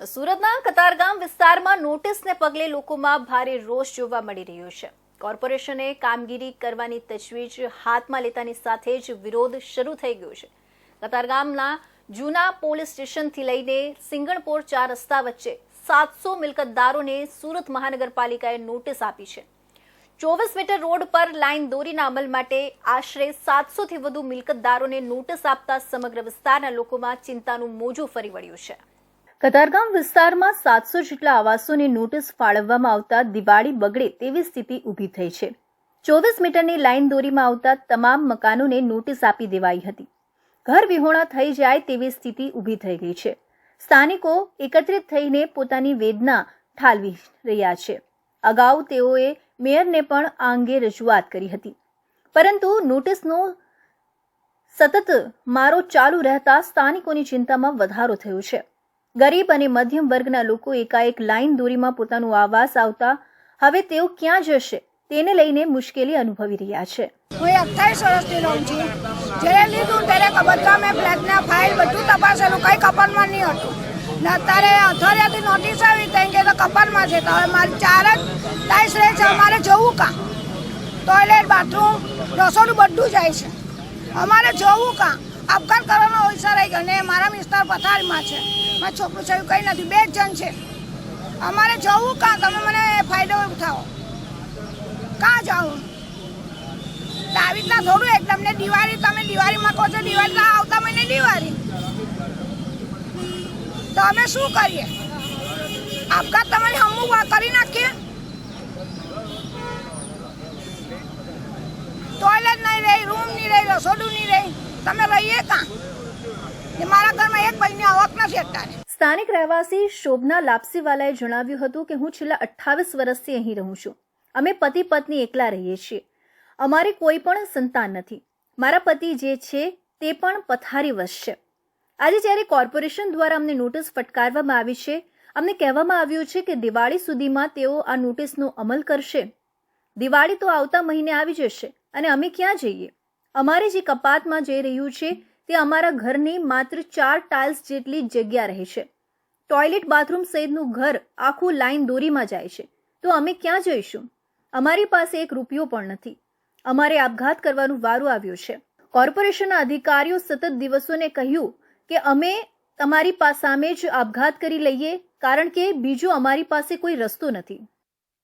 સુરતના કતારગામ વિસ્તારમાં નોટિસને પગલે લોકોમાં ભારે રોષ જોવા મળી રહ્યો છે. કોર્પોરેશને કામગીરી કરવાની તજવીજ હાથમાં લેતાની સાથે જ વિરોધ શરૂ થઈ ગયો છે. કતારગામના જૂના પોલીસ સ્ટેશનથી લઈને સિંગણપોર ચાર રસ્તા વચ્ચે સાતસો મિલકતદારોને સુરત મહાનગરપાલિકાએ નોટિસ આપી છે. ચોવીસ મીટર રોડ પર લાઇન દોરીના અમલ માટે આશરે સાતસોથી વધુ મિલકતદારોને નોટિસ આપતા સમગ્ર વિસ્તારના લોકોમાં ચિંતાનું મોજું ફરી વળ્યું છે. કતારગામ વિસ્તારમાં સાતસો જેટલા આવાસોને નોટિસ ફાળવવામાં આવતા દિવાળી બગડે તેવી સ્થિતિ ઊભી થઈ છે. ચોવીસ મીટરની લાઇન દોરીમાં આવતા તમામ મકાનોને નોટિસ આપી દેવાઈ હતી. ઘર વિહોણા થઈ જાય તેવી સ્થિતિ ઊભી થઈ ગઈ છે. સ્થાનિકો એકત્રિત થઈને પોતાની વેદના ઠાલવી રહ્યા છે. અગાઉ તેઓએ મેયરને પણ આ અંગે રજૂઆત કરી હતી. પરંતુ નોટિસનો સતત મારો ચાલુ રહેતા સ્થાનિકોની ચિંતામાં વધારો થયો છે. ગરીબ અને મધ્યમ વર્ગના લોકો એકાએક લાઇન દોરીમાં પોતાનું આવાસ આવતા હવે તેઓ ક્યાં જશે તેને લઈને મુશ્કેલી અનુભવી રહ્યા છે. હું અઠ્ઠાવીસ વર્ષથી રહું છું. જ્યારે લીધું ત્યારે બધા મેં ફ્લેટના ફાઇલ બધું તપાસેલું, કંઈ કપનમાં નહીં હતું. ને અત્યારે અથોરિયાથી નોટિસ આવી ત્યાં કે તો કપાનમાં છે. તો હવે મારે ચાર જ ટાઈસ રહે છે. અમારે જવું કાં? ટોયલેટ, બાથરૂમ, રસોડું બધું જાય છે. અમારે જવું કાં? આપઘાત કરવાનો હોઈસર રહી ગયો ને મારા વિસ્તાર પથારીમાં છે. મારા છોકરું છે કંઈ નથી. બે જ જણ છે. અમારે જવું કાં? તમે મને ફાયદો ઉઠાવો. કાં જાઉં આવી રીતના થોડું એક તમને દિવાળી, તમે દિવાળીમાં કહો છો, દિવાળી આવતા મહિને દિવાળી. તો અમે શું કરીએ? આપઘાત તમે હમું કરી નાખીએ? ટોયલેટ નહીં રહી રૂમ નહીં રહી, રસોડું નહીં રહી. તમે રહીએ કાં? આવક અત્યારે સ્થાનિક રહેવાસી શોભના લાપસીવાલાએ જણાવ્યું હતું કે હું છેલ્લા અઠ્ઠાવીસ વર્ષથી અહીં રહું છું. અમે પતિ પત્ની એકલા રહીએ છીએ. અમારે કોઈ પણ સંતાન નથી. મારા પતિ જે છે તે પણ પથારી છે આજે જ્યારે કોર્પોરેશન દ્વારા અમને નોટિસ ફટકારવામાં આવી છે, અમને કહેવામાં આવ્યું છે કે દિવાળી સુધીમાં તેઓ આ નોટિસનો અમલ કરશે. દિવાળી તો આવતા મહિને આવી જશે અને અમે ક્યાં જઈએ? અમારે જે કપાતમાં જઈ રહ્યું છે તે અમારા ઘરની માત્ર ચાર ટાઇલ્સ જેટલી જગ્યા રહે છે. ટોયલેટ બાથરૂમ સહિતનું ઘર આખું લાઈન દોરીમાં જાય છે. તો અમે ક્યાં જઈશું? અમારી પાસે એક રૂપિયો પણ નથી. અમારે આપઘાત કરવાનું વારો આવ્યો છે. કોર્પોરેશનના અધિકારીઓ સતત દિવસોને કહ્યું કે અમે તમારી સામે જ આપઘાત કરી લઈએ, કારણ કે બીજો અમારી પાસે કોઈ રસ્તો નથી.